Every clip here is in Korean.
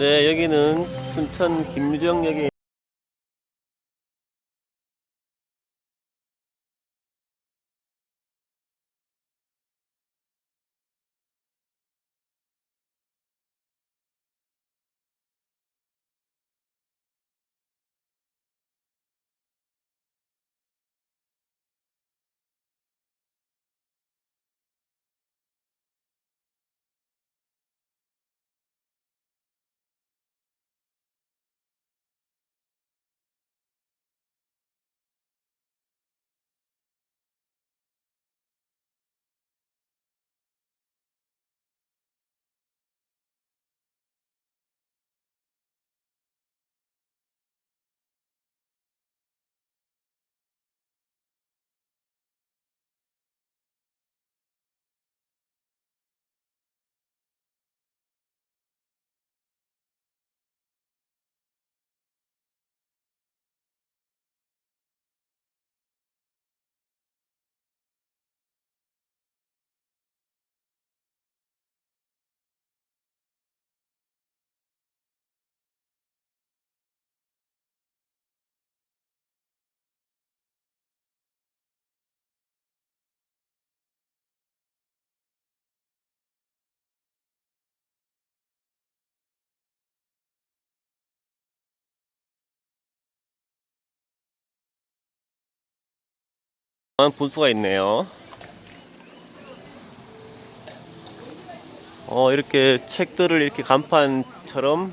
네, 여기는 순천 김유정역에 분수가 있네요. 어, 이렇게 책들을 이렇게 간판처럼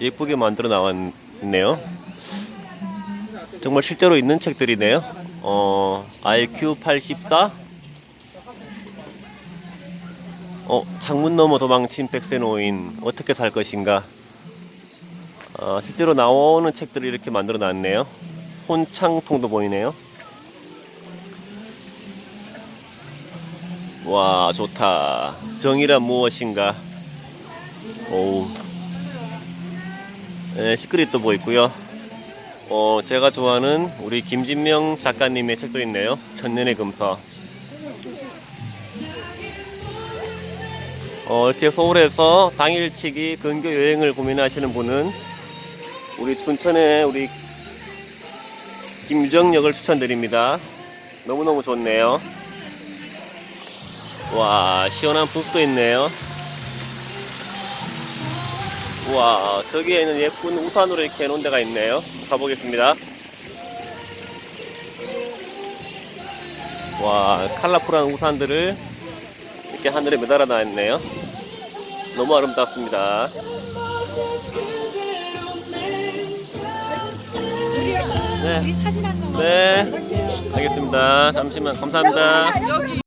예쁘게 만들어 나왔네요. 정말 실제로 있는 책들이네요. 어, IQ 84. 어, 창문 너머 도망친 백세 노인 어떻게 살 것인가. 어, 실제로 나오는 책들을 이렇게 만들어 놨네요. 혼창통도 보이네요. 와 좋다. 정의란 무엇인가? 오우. 네, 시크릿도 보이고요. 어 제가 좋아하는 우리 김진명 작가님의 책도 있네요. 천년의 금서. 어 이렇게 서울에서 당일치기 근교 여행을 고민하시는 분은 우리 춘천의 우리 김유정역을 추천드립니다. 너무너무 좋네요 와 시원한 붓도 있네요. 와 저기에는 예쁜 우산으로 이렇게 해놓은 데가 있네요. 가보겠습니다. 와 컬러풀한 우산들을 이렇게 하늘에 매달아 놨네요. 너무 아름답습니다. 네, 번. 네. 알겠습니다. 잠시만 감사합니다